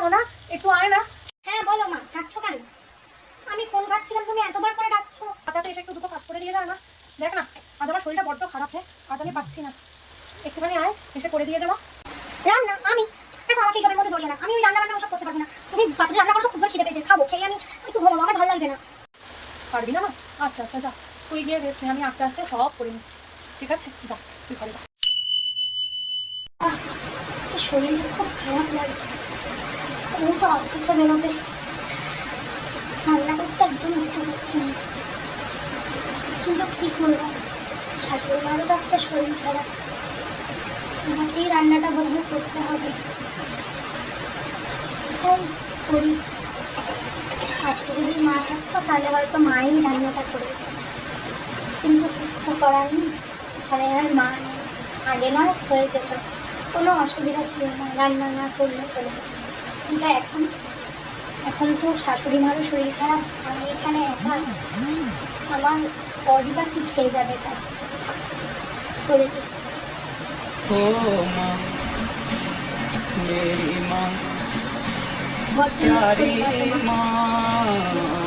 কেন না? একটু আয় না। হ্যাঁ বলো মা ডাকছো কেন? আমি ফোন ঘাটছিলাম তুমি এতবার করে ডাকছো। হাতাতে এসে একটু দুটো কাজ করে দিয়ে দাও না। দেখ না আজ আমার শরীরটা বড্ড খারাপ হ্যাঁ আজ আমি পাচ্ছি না। একটুখানি আয় এসে করে দিয়ে যাওয়া রান্না আমি? দেখো আমাকে এইসবের মধ্যে জড়িয়ে না। আমি ওই রান্না বান্না ওসব করতে পারবি না। তুমি রাত্রে রান্না করো তো খুব খিদে পেয়েছে। খাব খেয়ে আমি একটু ঘুমাবো আমার ভালো লাগছে না। পারবি না মা? আচ্ছা আচ্ছা যা। তুই গিয়ে রেস্ট নে আমি আস্তে আস্তে সব করে নিচ্ছি। ঠিক আছে? যা তুই ঘরে যা। শরীরটা খুব খারাপ লাগছে। ও তো অফিসে বেরোবে। রান্না করতে একদম ইচ্ছা করছে না। কিন্তু কি করব? শাশুড়ি মারও তো আজকে শরীর খারাপ। আমাকেই রান্নাটা বোধহয় করতে হবে। যাই করি। আজকে যদি মা থাকতো, তাহলে হয়তো মাই রান্নাটা করে দিত। কিন্তু কিছু তো করার নেই। এখানে আর মা নেই। আগে নয় হয়ে যেত। কোনো অসুবিধা ছিল না। রান্না না করলে চলে যেত। কিন্তু এখন এখন তো শাশুড়ি মারও শরীর খারাপ আমি এখানে একা আমার বডিটা কি খেয়ে যাবে কাজ করে দিই ओ माँ मेरी माँ বড্ড miss করি प्यारी মা তোমাকে। माँ